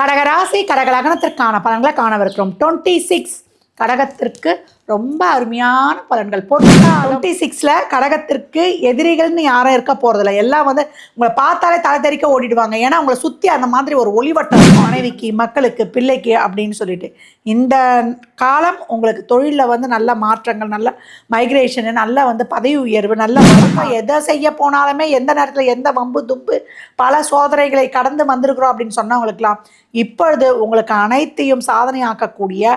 கடகராசி கடகலகனத்திற்கான பலன்களை காணவிருக்கிறோம். Twenty six கடகத்திற்கு ரொம்ப அருமையான பலன்கள். பொருளாதாரம் டுவெண்ட்டி சிக்ஸில் கடகத்திற்கு எதிரிகள்னு யாரும் இருக்க போகிறதில்ல எல்லாம் வந்து உங்களை பார்த்தாலே தலை தெறிக்க ஓடிடுவாங்க. ஏன்னா உங்களை சுற்றி அந்த மாதிரி ஒரு ஒளிவட்டம் இருக்கும். மனைவிக்கு மக்களுக்கு பிள்ளைக்கு அப்படின்னு சொல்லிட்டு. இந்த காலம் உங்களுக்கு தொழிலில் வந்து நல்ல மாற்றங்கள் நல்ல மைக்ரேஷனு நல்ல வந்து பதவி உயர்வு நல்ல வளர்ப்பு எதை செய்ய போனாலுமே எந்த நேரத்தில் எந்த வம்பு தும்பு பல சோதனைகளை கடந்து வந்திருக்கிறோம் அப்படின்னு சொன்னவங்களுக்கெல்லாம் இப்பொழுது உங்களுக்கு அனைத்தையும் சாதனையாக்கக்கூடிய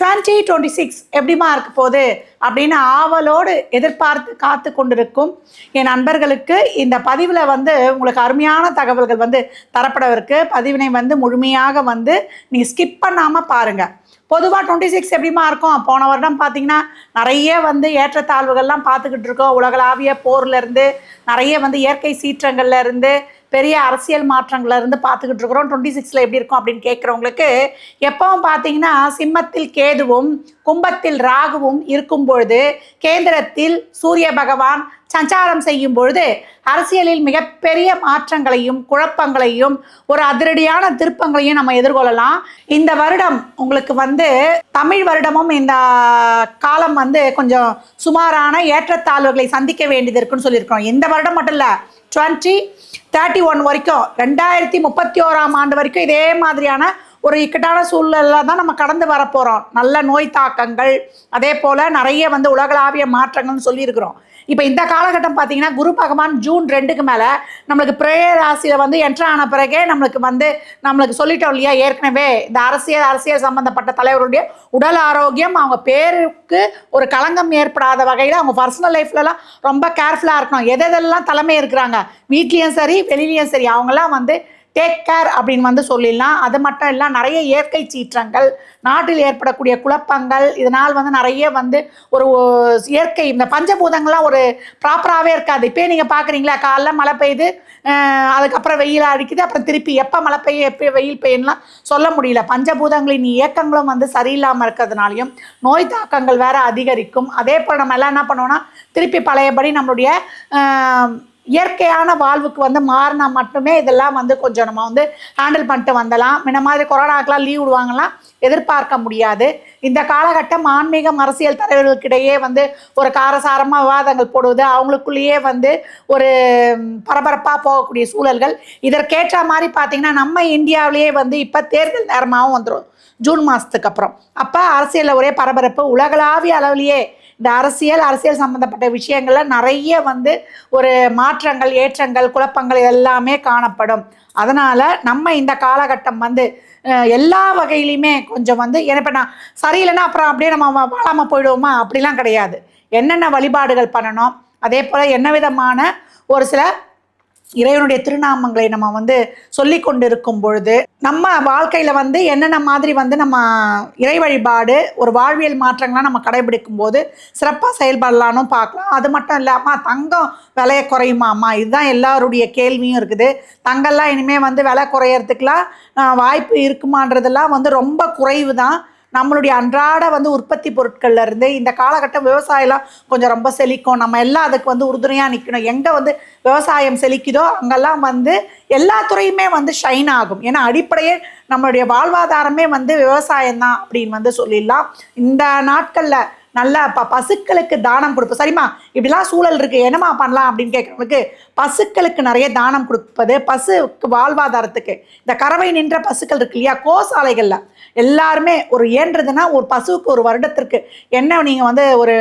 டுவெண்ட்டி டுவெண்ட்டி சிக்ஸ் எப்படிமா இருக்க போகுது அப்படின்னு ஆவலோடு எதிர்பார்த்து காத்து கொண்டிருக்கும் என் நண்பர்களுக்கு இந்த பதிவில் வந்து உங்களுக்கு அருமையான தகவல்கள் வந்து தரப்படவிருக்கு. பதிவினை வந்து முழுமையாக வந்து நீங்கள் ஸ்கிப் பண்ணாமல் பாருங்கள் பொதுவாக டுவெண்ட்டி சிக்ஸ் எப்படிமா இருக்கும்? போன வருடம் பார்த்தீங்கன்னா நிறைய வந்து ஏற்றத்தாழ்வுகள்லாம் பார்த்துக்கிட்டு இருக்கோம். உலகளாவிய போர்லேருந்து நிறைய வந்து இயற்கை சீற்றங்கள்லேருந்து பெரிய அரசியல் மாற்றங்கள்ல இருந்து பார்த்துக்கிட்டு இருக்கிறோம். டுவெண்ட்டி சிக்ஸில் எப்படி இருக்கும் அப்படின்னு கேட்குறவங்களுக்கு எப்பவும் பார்த்தீங்கன்னா சிம்மத்தில் கேதுவும் கும்பத்தில் ராகுவும் இருக்கும் பொழுது கேந்திரத்தில் சூரிய பகவான் சஞ்சாரம் செய்யும் பொழுது அரசியலில் மிகப்பெரிய மாற்றங்களையும் குழப்பங்களையும் ஒரு அதிரடியான திருப்பங்களையும் நம்ம எதிர்கொள்ளலாம். இந்த வருடம் உங்களுக்கு வந்து தமிழ் வருடமும் இந்த காலம் வந்து கொஞ்சம் சுமாரான ஏற்றத்தாழ்வுகளை சந்திக்க வேண்டியது இருக்குன்னு சொல்லியிருக்கோம் இந்த வருடம் மட்டும் இல்லை டுவெண்ட்டி தேர்ட்டி ஒன் வரைக்கும் ரெண்டாயிரத்தி முப்பத்தி ஓராம் ஆண்டு வரைக்கும் இதே மாதிரியான ஒரு இக்கட்டான சூழ்நிலை தான் நம்ம கடந்து வரப்போகிறோம் நல்ல நோய் தாக்கங்கள் அதே போல் நிறைய வந்து உலகளாவிய மாற்றங்கள்னு சொல்லியிருக்கிறோம். இப்போ இந்த காலகட்டம் பார்த்தீங்கன்னா குரு பகவான் ஜூன் ரெண்டுக்கு மேலே நம்மளுக்கு பிரேய ராசியில் வந்து என்ட்ரு ஆன பிறகே நம்மளுக்கு வந்து நம்மளுக்கு சொல்லிட்டோம் இல்லையா? ஏற்கனவே இந்த அரசியல் அரசியல் சம்மந்தப்பட்ட தலைவருடைய உடல் ஆரோக்கியம் அவங்க பேருக்கு ஒரு களங்கம் ஏற்படாத வகையில் அவங்க பர்சனல் லைஃப்லலாம் ரொம்ப கேர்ஃபுல்லாக இருக்கணும். எதெல்லாம் தலைமை இருக்கிறாங்க வீட்லேயும் சரி வெளியிலையும் சரி அவங்கெல்லாம் வந்து டேக் கேர் அப்படின்னு வந்து சொல்லிடலாம். அது மட்டும் இல்லை நிறைய இயற்கை சீற்றங்கள் நாட்டில் ஏற்படக்கூடிய குழப்பங்கள் இதனால் வந்து நிறைய வந்து ஒரு இயற்கை இந்த பஞ்சபூதங்கள்லாம் ஒரு ப்ராப்பராகவே இருக்காது. இப்போ நீங்கள் பார்க்குறீங்களா காலைல மழை பெய்யுது அதுக்கப்புறம் வெயில் அடிக்குது அப்புறம் திருப்பி எப்போ மழை பெய்யும் எப்போ வெயில் பெய்யும்லாம் சொல்ல முடியல. பஞ்சபூதங்களின் இயக்கங்களும் வந்து சரியில்லாமல் இருக்கிறதுனாலையும் நோய் தாக்கங்கள் வேறு அதிகரிக்கும். அதே போல் நம்ம எல்லாம் என்ன பண்ணுவோம்னா திருப்பி பழையபடி நம்மளுடைய இயற்கையான வாழ்வுக்கு வந்து மாறினா மட்டுமே இதெல்லாம் வந்து கொஞ்சம் நம்ம வந்து ஹேண்டில் பண்ணிட்டு வந்தலாம். முன்ன மாதிரி கொரோனாக்கெலாம் லீவ் விடுவாங்கலாம் எதிர்பார்க்க முடியாது. இந்த காலகட்டம் ஆன்மீகம் அரசியல் தலைவர்களுக்கிடையே வந்து ஒரு காரசாரமாக விவாதங்கள் போடுவது அவங்களுக்குள்ளேயே வந்து ஒரு பரபரப்பாக போகக்கூடிய சூழல்கள். இதற்கேற்ற மாதிரி பார்த்தீங்கன்னா நம்ம இந்தியாவிலேயே வந்து இப்போ தேர்தல் நேரமாகவும் வந்துடும் ஜூன் மாதத்துக்கு அப்புறம். அப்போ அரசியலில் ஒரே பரபரப்பு உலகளாவிய அளவிலேயே இந்த அரசியல் அரசியல் சம்மந்தப்பட்ட விஷயங்கள்ல நிறைய வந்து ஒரு மாற்றங்கள் ஏற்றங்கள் குழப்பங்கள் எல்லாமே காணப்படும். அதனால் நம்ம இந்த காலகட்டம் வந்து எல்லா வகையிலையுமே கொஞ்சம் வந்து ஏன்னா இப்போ நான் சரியில்லைன்னா அப்புறம் அப்படியே நம்ம வாழாமல் போயிடுவோமா? அப்படிலாம் கிடையாது. என்னென்ன வழிபாடுகள் பண்ணணும்? அதே போல் என்ன விதமான ஒரு சில இறைவனுடைய திருநாமங்களை நம்ம வந்து சொல்லி கொண்டிருக்கும் பொழுது நம்ம வாழ்க்கையில் வந்து என்னென்ன மாதிரி வந்து நம்ம இறை வழிபாடு ஒரு வாழ்வியல் மாற்றங்கள்லாம் நம்ம கடைபிடிக்கும் போது சிறப்பாக செயல்படலான்னு பார்க்கலாம். அது மட்டும் இல்லாமல் தங்கம் விலையை குறையுமாம்மா? இதுதான் எல்லாருடைய கேள்வியும் இருக்குது. தங்கம்லாம் இனிமேல் வந்து விலை குறையறதுக்கெலாம் வாய்ப்பு இருக்குமான்றதெல்லாம் வந்து ரொம்ப குறைவு தான் நம்மளுடைய அன்றாட வந்து உற்பத்தி பொருட்கள்ல இருந்து இந்த காலகட்டம் விவசாயம்லாம் கொஞ்சம் ரொம்ப செழிக்கும். நம்ம எல்லாம் அதுக்கு வந்து உறுதுணையாக நிற்கணும் எங்கே வந்து விவசாயம் செழிக்குதோ அங்கெல்லாம் வந்து எல்லா துறையுமே வந்து ஷைன் ஆகும். ஏன்னா அடிப்படையே நம்மளுடைய வாழ்வாதாரமே வந்து விவசாயம் தான் அப்படின்னு வந்து சொல்லிடலாம். இந்த நாட்களில் நல்ல ப பசுக்களுக்கு தானம் கொடுப்போம். சரிம்மா? இப்படிலாம் சூழல் இருக்குது என்னம்மா பண்ணலாம் அப்படின்னு கேட்குறவங்களுக்கு பசுக்களுக்கு நிறைய தானம் கொடுப்பது பசுக்கு வாழ்வாதாரத்துக்கு. இந்த கறவை நின்ற பசுக்கள் இருக்கு இல்லையா? கோசாலைகளில். எல்லாருமே ஒரு ஏன்றதுன்னா ஒரு பசுவுக்கு ஒரு வருடத்திற்கு என்ன நீங்கள் வந்து ஒரு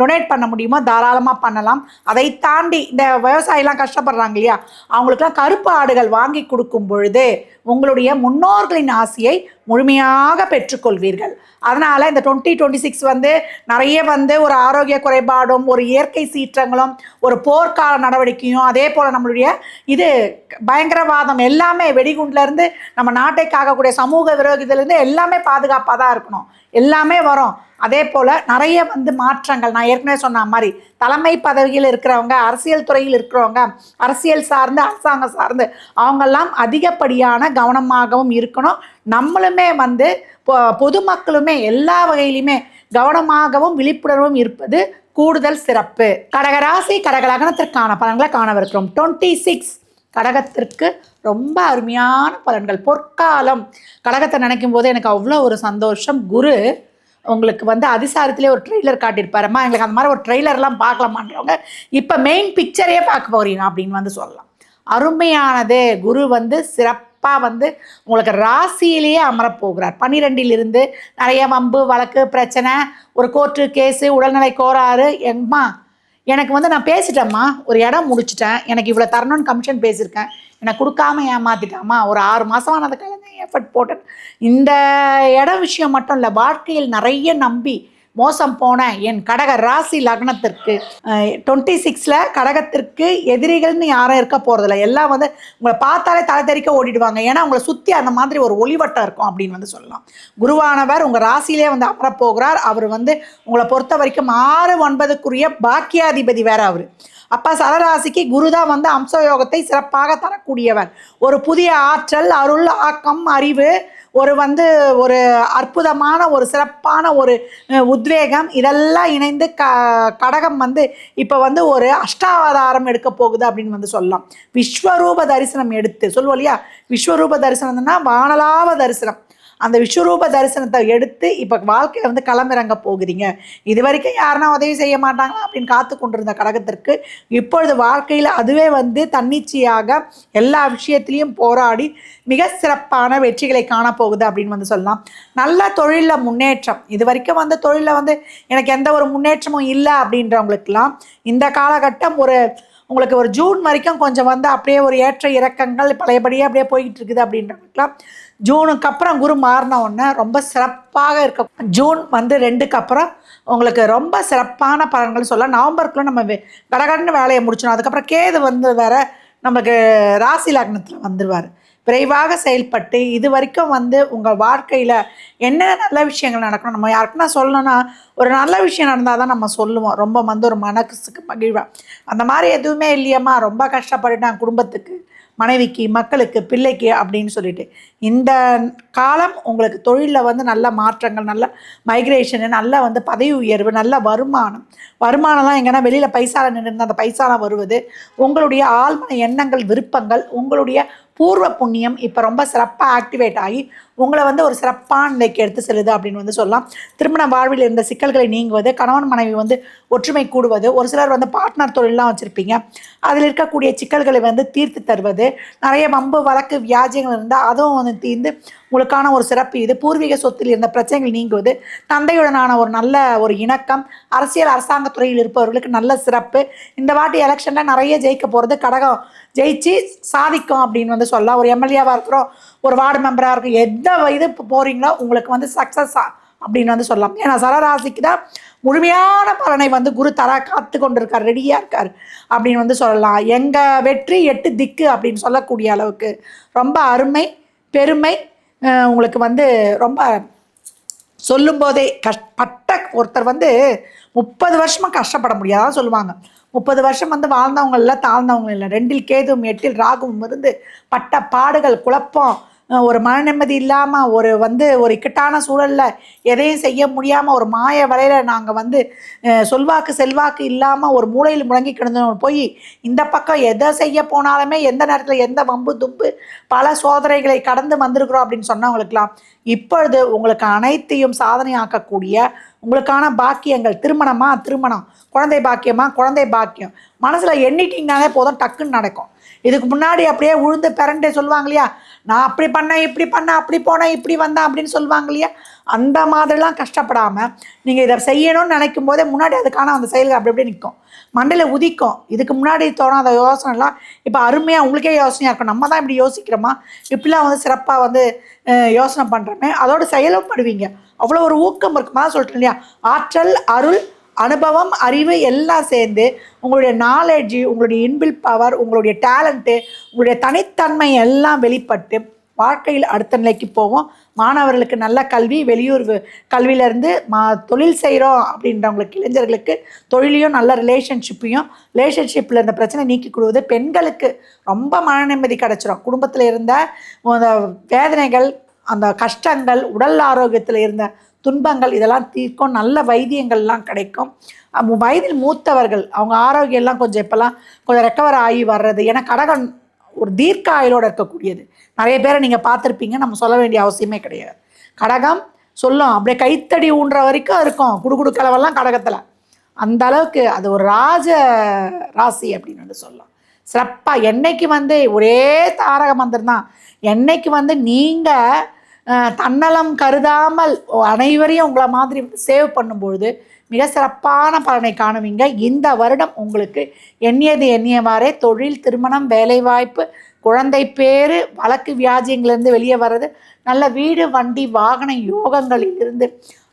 டொனேட் பண்ண முடியுமோ தாராளமாக பண்ணலாம். அதை தாண்டி இந்த விவசாயிலாம் கஷ்டப்படுறாங்க இல்லையா? அவங்களுக்குலாம் கருப்பு ஆடுகள் வாங்கி கொடுக்கும் பொழுது உங்களுடைய முன்னோர்களின் ஆசையை முழுமையாக பெற்றுக்கொள்வீர்கள். அதனால் இந்த டுவெண்ட்டி டுவெண்ட்டி சிக்ஸ் வந்து நிறைய வந்து ஒரு ஆரோக்கிய குறைபாடும் ஒரு இயற்கை சீற்றங்களும் ஒரு போர்க்கால நடவடிக்கையும் அதே போல் நம்மளுடைய இது பயங்கரவாதம் எல்லாமே வெடிகுண்டுலேருந்து நம்ம நாட்டை காக்கக்கூடிய சமூக விரோதியிலேருந்து எல்லாமே பாதுகாப்பாக தான் இருக்கணும். எல்லாமே வரும். அதே போல் நிறைய வந்து மாற்றங்கள். நான் ஏற்கனவே சொன்ன மாதிரி தலைமை பதவியில் இருக்கிறவங்க அரசியல் துறையில் இருக்கிறவங்க அரசியல் சார்ந்து அரசாங்கம் சார்ந்து அவங்கெல்லாம் அதிகப்படியான கவனமாகவும் இருக்கணும். நம்மளுமே வந்து பொ- பொதுமக்களுமே எல்லா வகையிலுமே கவனமாகவும் விழிப்புணர்வும் இருப்பது கூடுதல் சிறப்பு. கடகராசி கடகலகனத்திற்கான பலன்களை காணவிருக்கிறோம். டுவெண்ட்டி சிக்ஸ் கடகத்திற்கு ரொம்ப அருமையான பலன்கள். பொற்காலம். கடகத்தை நினைக்கும் போது எனக்கு அவ்வளோ ஒரு சந்தோஷம். குரு உங்களுக்கு வந்து அதிசாரத்திலே ஒரு ட்ரெய்லர் காட்டியிருப்பாருமா? எங்களுக்கு அந்த மாதிரி ஒரு ட்ரெய்லர்லாம் பார்க்கலாமான்றவங்க இப்போ மெயின் பிக்சரே பார்க்க போகிறீங்க அப்படின்னு வந்து சொல்லலாம். அருமையானது. குரு வந்து சிறப்பு அப்பா வந்து உங்களுக்கு ராசியிலேயே அமரப்போகிறார். பன்னிரெண்டிலிருந்து நிறைய வம்பு வழக்கு பிரச்சனை ஒரு கோர்ட்டு கேஸு உடல்நிலை கோராறு எங்கம்மா எனக்கு வந்து நான் பேசிட்டேம்மா ஒரு இடம் முடிச்சிட்டேன். எனக்கு இவ்வளோ தரணும்னு கமிஷன் பேசியிருக்கேன். எனக்கு கொடுக்காம ஏமாத்திட்டாம்மா. ஒரு ஆறு மாதம் நான் எஃபர்ட் போட்டேன். இந்த இடம் விஷயம் மட்டும் இல்லை வாழ்க்கையில் நிறைய நம்பி மோசம் போன என் கடக ராசி லக்னத்திற்கு. டுவெண்ட்டி சிக்ஸில் கடகத்திற்கு எதிரிகள்னு யாரும் இருக்க போகிறதில்ல எல்லாம் வந்து உங்களை பார்த்தாலே தலை தெறிக்க ஓடிடுவாங்க. ஏன்னா உங்களை சுற்றி அந்த மாதிரி ஒரு ஒளிவட்டம் இருக்கும் அப்படின்னு வந்து சொல்லலாம். குருவானவர் உங்கள் ராசியிலே வந்து அமரப்போகிறார். அவர் வந்து உங்களை பொறுத்த வரைக்கும் ஆறு ஒன்பதுக்குரிய பாக்கியாதிபதி வேற அவர். அப்போ சரராசிக்கு குரு தான் வந்து அம்சயோகத்தை சிறப்பாக தரக்கூடியவர். ஒரு புதிய ஆற்றல் அருள் ஆக்கம் அறிவு ஒரு வந்து ஒரு அற்புதமான ஒரு சிறப்பான ஒரு உத்வேகம். இதெல்லாம் இணைந்து க கடகம் வந்து இப்போ வந்து ஒரு அஷ்டாவதாரம் எடுக்க போகுது அப்படின்னு வந்து சொல்லலாம். விஸ்வரூப தரிசனம் எடுத்து சொல்லுவோம் இல்லையா? விஸ்வரூப தரிசனம்னா வானலாவ தரிசனம். அந்த விஸ்வரூப தரிசனத்தை எடுத்து இப்போ வாழ்க்கையில் வந்து களமிறங்க போகிறீங்க. இது வரைக்கும் யாருனா உதவி செய்ய மாட்டாங்களா அப்படின்னு காத்து கொண்டிருந்த கடகத்திற்கு இப்பொழுது வாழ்க்கையில் அதுவே வந்து தன்னிச்சையாக எல்லா விஷயத்திலையும் போராடி மிக சிறப்பான வெற்றிகளை காணப்போகுது அப்படின்னு வந்து சொல்லலாம். நல்ல தொழிலில் முன்னேற்றம். இது வரைக்கும் வந்து தொழிலில் வந்து எனக்கு எந்த ஒரு முன்னேற்றமும் இல்லை அப்படின்றவங்களுக்கெல்லாம் இந்த காலகட்டம் ஒரு உங்களுக்கு ஒரு ஜூன் வரைக்கும் கொஞ்சம் வந்து அப்படியே ஒரு ஏற்ற இறக்கங்கள் பழையபடியே அப்படியே போய்கிட்டு இருக்குது அப்படின்றவங்களுக்குலாம் ஜூனுக்கு அப்புறம் குரு மாறின உடனே ரொம்ப சிறப்பாக இருக்க ஜூன் வந்து ரெண்டுக்கு அப்புறம் உங்களுக்கு ரொம்ப சிறப்பான பலன்கள் சொல்ல நவம்பருக்குள்ள நம்ம கடகடன்னு வேலையை முடிச்சிடும் அதுக்கப்புறம் கேது வந்து வேற நமக்கு ராசி லக்னத்தில் வந்துடுவார் விரைவாக செயல்பட்டு இது வரைக்கும் வந்து உங்கள் வாழ்க்கையில் என்னென்ன நல்ல விஷயங்கள் நடக்கணும்? நம்ம யாருக்குன்னா சொல்லணும்னா ஒரு நல்ல விஷயம் நடந்தால் தான் நம்ம சொல்லுவோம். ரொம்ப வந்து ஒரு மனசுக்கு மகிழ்வாக அந்த மாதிரி எதுவுமே இல்லையம்மா. ரொம்ப கஷ்டப்பட்டுட்டேன் குடும்பத்துக்கு மனைவிக்கு மக்களுக்கு பிள்ளைக்கு அப்படின்னு சொல்லிட்டு. இந்த காலம் உங்களுக்கு தொழிலில் வந்து நல்ல மாற்றங்கள் நல்ல மைக்ரேஷனு நல்ல வந்து பதவி உயர்வு நல்ல வருமானம். வருமானம்லாம் எங்கன்னா வெளியில் பைசால நின்று அந்த பைசாலாம் வருவது. உங்களுடைய ஆழ்மன எண்ணங்கள் விருப்பங்கள் உங்களுடைய பூர்வ புண்ணியம் இப்போ ரொம்ப சிறப்பாக ஆக்டிவேட் ஆகி உங்களை வந்து ஒரு சிறப்பான நிலைக்கு எடுத்து செல்லுது அப்படின்னு வந்து சொல்லலாம். திருமண வாழ்வில் இருந்த சிக்கல்களை நீங்குவது கணவன் மனைவி வந்து ஒற்றுமை கூடுவது ஒரு சிலர் வந்து பார்ட்னர் தொழிலெலாம் வச்சுருப்பீங்க. அதில் இருக்கக்கூடிய சிக்கல்களை வந்து தீர்த்து தருவது நிறைய வம்பு வழக்கு வியாஜியங்கள் இருந்தால் அதுவும் வந்து தீர்ந்து உங்களுக்கான ஒரு சிறப்பு இது. பூர்வீக சொத்தில் இருந்த பிரச்சனைகள் நீங்குவது தந்தையுடனான ஒரு நல்ல ஒரு இணக்கம் அரசியல் அரசாங்க துறையில் இருப்பவர்களுக்கு நல்ல சிறப்பு. இந்த வாட்டி எலெக்ஷனில் நிறைய ஜெயிக்க போகிறது கடகம். ஜெயிச்சு சாதிக்கும் அப்படின்னு வந்து சொல்லலாம். ஒரு எம்எல்ஏவாக இருக்கிறோம் ஒரு வார்டு மெம்பராக இருக்கும் எந்த இது போகிறீங்களோ உங்களுக்கு வந்து சக்ஸஸ் அப்படின்னு வந்து சொல்லலாம். ஏன்னா சரராசிக்கு தான் முழுமையான பலனை வந்து குரு தரா காத்து கொண்டு இருக்கார் ரெடியாக இருக்கார் அப்படின்னு வந்து சொல்லலாம். எங்கள் வெற்றி எட்டு திக்கு அப்படின்னு சொல்லக்கூடிய அளவுக்கு ரொம்ப அருமை பெருமை உங்களுக்கு வந்து ரொம்ப சொல்லும்போதே கஷ்டப்பட்ட பட்ட ஒருத்தர் வந்து முப்பது வருஷமாக கஷ்டப்பட முடியாதான் சொல்லுவாங்க. முப்பது வருஷம் வந்து வாழ்ந்தவங்க இல்லை தாழ்ந்தவங்க இல்லை. ரெண்டில் கேதுவும் எட்டில் ராகும் இருந்து பட்ட பாடுகள் குழப்பம் ஒரு மன நிம்மதி இல்லாமல் ஒரு வந்து ஒரு இக்கட்டான சூழலில் எதையும் செய்ய முடியாமல் ஒரு மாய வலையில் நாங்கள் வந்து சொல்வாக்கு செல்வாக்கு இல்லாமல் ஒரு மூலையில் முழங்கி கிடந்தோம் போய் இந்த பக்கம் எதை செய்ய போனாலுமே எந்த நேரத்தில் எந்த வம்பு தும்பு பல சோதனைகளை கடந்து வந்திருக்கிறோம் அப்படின்னு சொன்னவங்களுக்கெல்லாம் இப்பொழுது உங்களுக்கு அனைத்தையும் சாதனையாக்கக்கூடிய உங்களுக்கான பாக்கியங்கள் திருமணமா திருமணம் குழந்தை பாக்கியமா குழந்தை பாக்கியம் மனசில் எண்ணிட்டிங்கனாலே போதும் டக்குன்னு நடக்கும். இதுக்கு முன்னாடி அப்படியே உழுந்து பிறண்டே சொல்லுவாங்க இல்லையா நான் அப்படி பண்ணேன் இப்படி பண்ணேன் அப்படி போனேன் இப்படி வந்தேன் அப்படின்னு சொல்லுவாங்க இல்லையா? அந்த மாதிரிலாம் கஷ்டப்படாமல் நீங்கள் இதை செய்யணும்னு நினைக்கும் போதே முன்னாடி அதுக்கான அந்த செயல்கள் அப்படி அப்படியே நிற்கும். மண்டையில் உதிக்கும். இதுக்கு முன்னாடி தோணாத யோசனைலாம் இப்போ அருமையாக உங்களுக்கே யோசனையாக இருக்கும். நம்ம தான் இப்படி யோசிக்கிறோமா? இப்படிலாம் வந்து சிறப்பாக வந்து யோசனை பண்ணுறோமே அதோட செயலும் படுவீங்க. அவ்வளோ ஒரு ஊக்கம் இருக்குமா? சொல்லிட்டேன் இல்லையா? ஆற்றல் அருள் அனுபவம் அறிவு எல்லாம் சேர்ந்து உங்களுடைய நாலேஜ் உங்களுடைய இன்பில் பவர் உங்களுடைய டேலண்ட்டு உங்களுடைய தனித்தன்மை எல்லாம் வெளிப்பட்டு வாழ்க்கையில் அடுத்த நிலைக்கு போவோம். மாணவர்களுக்கு நல்ல கல்வி வெளியூர் கல்வியிலேருந்து மா தொழில் செய்கிறோம் அப்படின்றவங்களுக்கு இளைஞர்களுக்கு தொழிலையும் நல்ல ரிலேஷன்ஷிப்பையும் ரிலேஷன்ஷிப்பில் இருந்த பிரச்சனை நீக்கி கொடுவது பெண்களுக்கு ரொம்ப மன நிம்மதி கிடச்சிரும். குடும்பத்தில் இருந்த அந்த வேதனைகள் அந்த கஷ்டங்கள் உடல் ஆரோக்கியத்தில் இருந்த துன்பங்கள் இதெல்லாம் தீர்க்கும். நல்ல வைத்தியங்கள்லாம் கிடைக்கும். வயதில் மூத்தவர்கள் அவங்க ஆரோக்கியம்லாம் கொஞ்சம் இப்போல்லாம் கொஞ்சம் ரெக்கவர் ஆகி வர்றது. ஏன்னா கடகம் ஒரு தீர்க்க ஆயுளோடு இருக்கக்கூடியது. நிறைய பேரை நீங்கள் பார்த்துருப்பீங்க நம்ம சொல்ல வேண்டிய அவசியமே கிடையாது. கடகம் சொல்லும். அப்படியே கைத்தடி ஊன்ற வரைக்கும் இருக்கும். குடுகுடு கலவெல்லாம் கடகத்தில். அந்த அளவுக்கு அது ஒரு ராஜ ராசி அப்படின்னு வந்து சொல்லலாம். சிறப்பாக என்னைக்கு வந்து ஒரே தாரக மந்திரம் தான் என்னைக்கு வந்து நீங்கள் தன்னலம் கருதாமல் அனைவரையும் உங்களை மாதிரி சேவ் பண்ணும்பொழுது மிக சிறப்பான பலனை காணுவீங்க. இந்த வருடம் உங்களுக்கு எண்ணியது எண்ணியவாறே தொழில் திருமணம் வேலைவாய்ப்பு குழந்தை பேர் வழக்கு வியாஜியங்கள்லேருந்து வெளியே வர்றது நல்ல வீடு வண்டி வாகன யோகங்களிலிருந்து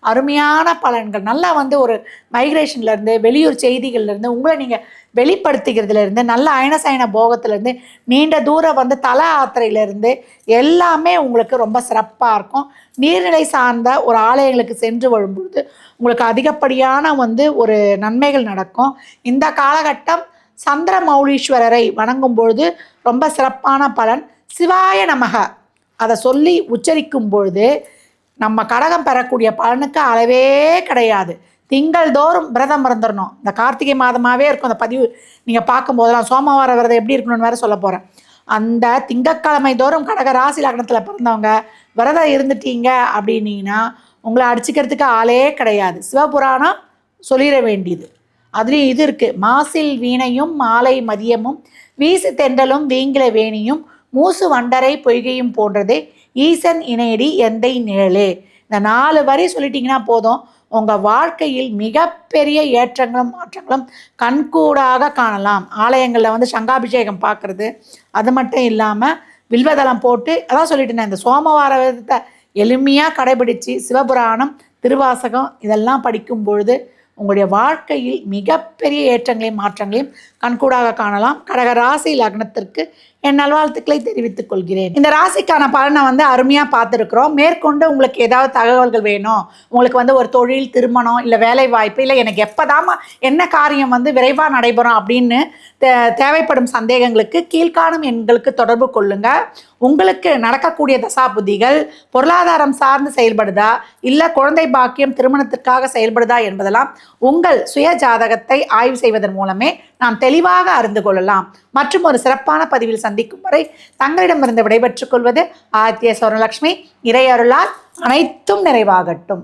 அருமையான பலன்கள். நல்லா வந்து ஒரு மைக்ரேஷன்லேருந்து வெளியூர் செய்திகள்லேருந்து உங்களை நீங்கள் வெளிப்படுத்திக்கிறதுல இருந்து நல்ல அயனசயன போகத்திலேருந்து நீண்ட தூரம் வந்து தல ஆத்திரையிலேருந்து எல்லாமே உங்களுக்கு ரொம்ப சிறப்பாக இருக்கும். நீர்நிலை சார்ந்த ஒரு ஆலயங்களுக்கு சென்று வரும்பொழுது உங்களுக்கு அதிகப்படியான வந்து ஒரு நன்மைகள் நடக்கும். இந்த காலகட்டம் சந்திர மௌலீஸ்வரரை வணங்கும் பொழுது ரொம்ப சிறப்பான பலன். சிவாய நமக. அதை சொல்லி உச்சரிக்கும் பொழுது நம்ம கடகம் பெறக்கூடிய பலனுக்கு அளவே கிடையாது. திங்கள் தோறும் விரதம் இருந்துடணும் இந்த கார்த்திகை மாதமாகவே இருக்கும் அந்த பதிவு. நீங்கள் பார்க்கும்போதெல்லாம் சோமவார விரதம் எப்படி இருக்கணும்னு வேற சொல்ல போகிறேன் அந்த திங்கட்கிழமை தோறும் கடக ராசி லக்னத்தில் பிறந்தவங்க விரதம் இருந்துட்டீங்க அப்படின்னீங்கன்னா உங்களை அடிச்சுக்கிறதுக்கு ஆளே கிடையாது. சிவபுராணம் சொல்லிட வேண்டியது. அதுலேயும் இது இருக்குது மாசில் வீணையும் மாலை மதியமும் வீசு தெண்டலும் வீங்கில வேணியும் மூசு வண்டரை பொய்கையும் போன்றதே ஈசன் இணையடி எந்தை நிழலே. இந்த நாலு வரி சொல்லிட்டீங்கன்னா போதும். உங்கள் வாழ்க்கையில் மிகப்பெரிய ஏற்றங்களும் மாற்றங்களும் கண்கூடாக காணலாம். ஆலயங்களில் வந்து சங்காபிஷேகம் பார்க்குறது அது மட்டும் இல்லாமல் வில்வதளம் போட்டு அதான் சொல்லிட்டேன் இந்த சோமவார விதத்தை எளிமையாக கடைபிடித்து சிவபுராணம் திருவாசகம் இதெல்லாம் படிக்கும் பொழுது உங்களுடைய வாழ்க்கையில் மிகப்பெரிய ஏற்றங்களையும் மாற்றங்களையும் கண்கூடாக காணலாம். கடக ராசி லக்னத்திற்கு என் நல்வாழ்த்துக்களை தெரிவித்துக் கொள்கிறேன். இந்த ராசிக்கான பலனை வந்து அருமையாக பார்த்துருக்குறோம். மேற்கொண்டு உங்களுக்கு ஏதாவது தகவல்கள் வேணும் உங்களுக்கு வந்து ஒரு தொழில் திருமணம் இல்லை வேலை வாய்ப்பு இல்லை எனக்கு எப்போதாம என்ன காரியம் வந்து விரைவாக நடைபெறும் அப்படின்னு தே- தேவைப்படும் சந்தேகங்களுக்கு கீழ்காணும் எண்களுக்கு தொடர்பு கொள்ளுங்க. உங்களுக்கு நடக்கக்கூடிய தசாபுதிகள் பொருளாதாரம் சார்ந்து செயல்படுதா இல்லை குழந்தை பாக்கியம் திருமணத்திற்காக செயல்படுதா என்பதெல்லாம் உங்கள் சுய ஜாதகத்தை ஆய்வு செய்வதன் மூலமே நாம் தெளிவாக அறிந்து கொள்ளலாம். மற்றும் ஒரு சிறப்பான பதிவில் சந்திக்கும் வரை தங்களிடமிருந்து விடைபெற்றுக் கொள்வது ஆத்திய சௌரலட்சுமி இறையருளால் அனைத்தும் நிறைவாகட்டும்.